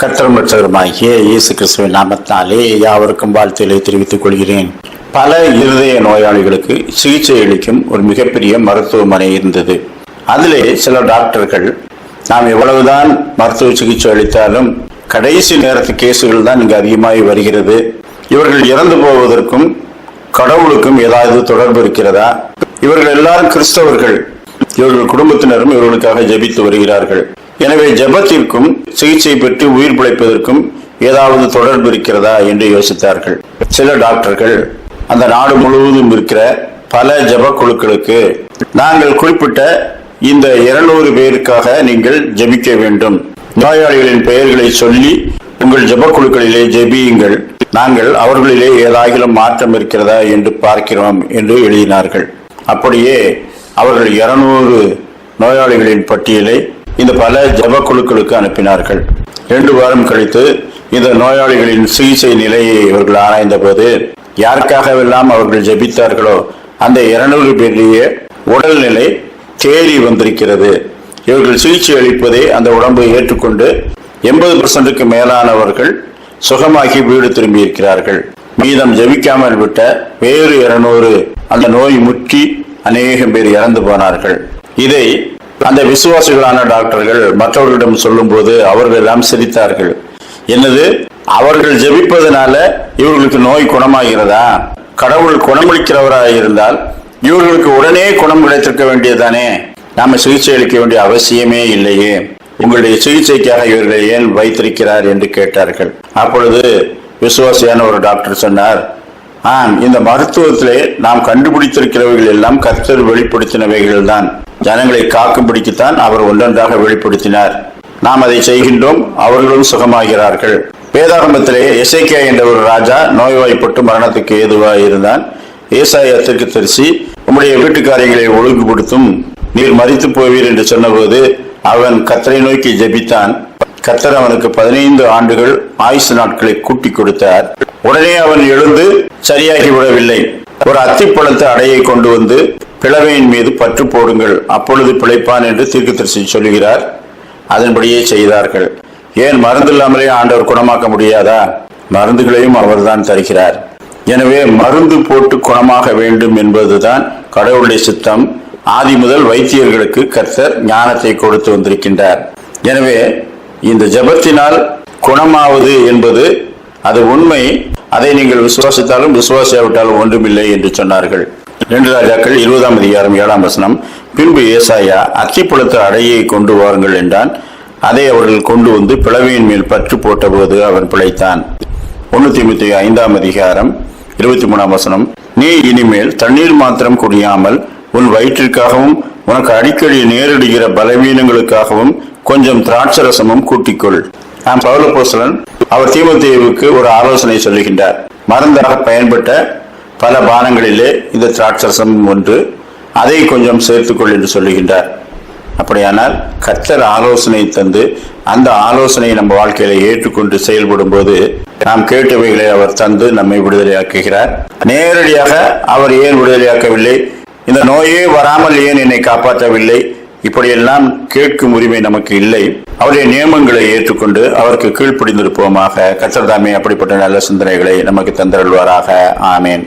கர்த்தரும் ரட்சகருமாகிய இயேசு கிறிஸ்துவின் நாமத்தினாலே யாவருக்கும் வாழ்த்துக்களை தெரிவித்துக் கொள்கிறேன். பல இருதய நோயாளிகளுக்கு சிகிச்சை அளிக்கும் ஒரு மிகப்பெரிய மருத்துவமனை இருந்தது. அதிலே சில டாக்டர்கள் நாம் எவ்வளவுதான் மருத்துவ சிகிச்சை அளித்தாலும் கடைசி நேரத்து கேசுகள் தான் இங்கு அதிகமாகி வருகிறது. இவர்கள் இறந்து போவதற்கும் கடவுளுக்கும் ஏதாவது தொடர்பு இருக்கிறதா? இவர்கள் எல்லாரும் கிறிஸ்தவர்கள். இவர்கள் குடும்பத்தினரும் இவர்களுக்காக ஜெபித்து வருகிறார்கள். எனவே ஜெபத்திற்கும் சிகிச்சை பெற்று உயிர் பிழைப்பதற்கும் ஏதாவது தொடர்பு இருக்கிறதா என்று யோசித்தார்கள். சில டாக்டர்கள் அந்த நாடு முழுவதும் இருக்கிற பல ஜப குழுக்களுக்கு நாங்கள் குறிப்பிட்ட இந்த இருநூறு பேருக்காக நீங்கள் ஜெபிக்க வேண்டும். நோயாளிகளின் பெயர்களை சொல்லி உங்கள் ஜெப குழுக்களிலே ஜெபியுங்கள். நாங்கள் அவர்களிலே ஏதாகிலும் மாற்றம் இருக்கிறதா என்று பார்க்கிறோம் என்று எழுதினார்கள். அப்படியே அவர்கள் இருநூறு நோயாளிகளின் பட்டியலை இந்த பல ஜப குழுக்களுக்கு அனுப்பினார்கள். இரண்டு வாரம் கழித்து இந்த நோயாளிகளின் சிகிச்சை நிலையை இவர்கள் ஆராய்ந்த போது யாருக்காகவெல்லாம் அவர்கள் ஜெபித்தார்களோ அந்த இருநூறு பேருடைய உடல்நிலை தேறி வந்திருக்கிறது. இவர்கள் சிகிச்சை அளிப்பதை அந்த உடம்பை ஏற்றுக்கொண்டு எண்பது பர்சன்ட்டுக்கு மேலானவர்கள் சுகமாகி வீடு திரும்பி இருக்கிறார்கள். மீதம் ஜெபிக்காமல் விட்ட வேறு இருநூறு அந்த நோய் முற்றி அநேகம் பேர் இறந்து போனார்கள். இதை அந்த விசுவாசிகளான டாக்டர்கள் மற்றவர்களிடம் சொல்லும்போது அவர்கள் எல்லாம் சிரித்தார்கள். என்னது? அவர்கள் ஜெபிப்பதனால இவர்களுக்கு நோய் குணமாகிறதா? கடவுள் குணமளிக்கிறவராக இருந்தால் இவர்களுக்கு உடனே குணம் கிடைத்திருக்க வேண்டியதுதானே? நாம சிகிச்சை அளிக்க வேண்டிய அவசியமே இல்லையே. உங்களுடைய சிகிச்சைக்காக இவர்களை ஏன் வைத்திருக்கிறார் என்று கேட்டார்கள். அப்பொழுது விசுவாசியான ஒரு டாக்டர் சொன்னார் ஆம் இந்த மருத்துவத்திலே நாம் கண்டுபிடித்திருக்கிறவைகள் எல்லாம் கர்த்தர் வெளிப்படுத்தினவைகள் தான் ஜனங்களை காக்கும்படிக்குத்தான் அவர் ஒன்றொன்றாக வெளிப்படுத்தினார். நாம் அதை செய்கின்றோம் அவர்களும் சுகமாகிறார்கள். வேதாகமத்திலே எசேக்கியா என்ற ஒரு ராஜா நோய்வாய்ப்பட்டு மரணத்துக்கு ஏதுவாக இருந்தான். ஏசாயத்திற்கு தரிசி உம்முடைய வீட்டுக்காரியங்களை ஒழுங்குபடுத்தும் நீர் மறித்து போவீர் என்று சொன்னபோது அவன் கத்தரை நோக்கி ஜெபித்தான். கத்தர் அவனுக்கு பதினைந்து ஆண்டுகள் ஆயுசு நாட்களை கூட்டி கொடுத்தார். உடனே அவன் எழுந்து சரியாகி விடவில்லை ஒரு அத்திப்பழத்து அடையை கொண்டு வந்து பிளவையின் மீது பற்று போடுங்கள். அப்பொழுது பிழைப்பான் என்று தீர்க்கதரிசி சொல்லுகிறார். அதன்படியே செய்தார்கள். ஏன் மருந்து இல்லாமலே ஆண்டவர் குணமாக்க முடியாதா? மருந்துகளையும் அவர்தான் தருகிறார். எனவே மருந்து போட்டு குணமாக வேண்டும் என்பதுதான் கடவுளுடைய சித்தம். ஆதி முதல் வைத்தியர்களுக்கு கர்த்தர் ஞானத்தை கொடுத்து வந்திருக்கின்றார். எனவே இந்த ஜெபத்தினால் குணமாவது என்பது அது உண்மை. அதை நீங்கள் விசுவாசித்தாலும் விசுவாசியாவிட்டாலும் ஒன்றுமில்லை என்று சொன்னார்கள். ரெண்டு ராஜாக்கள் இருபதாம் அதிகாரம் ஏழாம் வசனம் பின்பு ஏசாயா அத்திப்பழத்து அடையை கொண்டு வாருங்கள் என்றான். அதை அவர்கள் கொண்டு வந்து பிளவையின் மேல் பற்று போட்டபோது அவன் பிழைத்தான். ஒன்னு தீமுத்தி ஐந்தாம் அதிகாரம் இருபத்தி மூணாம் வசனம் நீ இனிமேல் தண்ணீர் மாத்திரம் குடியாமல் உன் வயிற்றிற்காகவும் உனக்கு அடிக்கடி நேரிடுகிற பலவீனங்களுக்காகவும் கொஞ்சம் திராட்சரசமும் கூட்டிக்கொள். நான் பவுலப்போசலன் அவர் தீமத்தீவுக்கு ஒரு ஆலோசனை சொல்லுகின்றார். மருந்தாக பயன்பட்ட பல பானங்களிலே இந்த திராட்சரசம் ஒன்று அதை கொஞ்சம் சேர்த்துக்கொள் என்று சொல்லுகின்றார். அப்படியானால் கத்தர் ஆலோசனை தந்து அந்த ஆலோசனையை நம்ம வாழ்க்கையில ஏற்றுக்கொண்டு செயல்படும் போது நாம் கேட்டவைகளை அவர் தந்து நம்மை விடுதலையாக்குகிறார். நேரடியாக அவர் ஏன் விடுதலையாக்கவில்லை? இந்த நோயே வராமல் ஏன் என்னை காப்பாற்றவில்லை? இப்படியெல்லாம் கேட்கும் உரிமை நமக்கு இல்லை. அவருடைய நியமங்களை ஏற்றுக்கொண்டு அவருக்கு கீழ்ப்படிந்திருப்போமாக கத்தர்தாமே அப்படிப்பட்ட நல்ல சிந்தனைகளை நமக்கு தந்தருள்வாராக. ஆமேன்.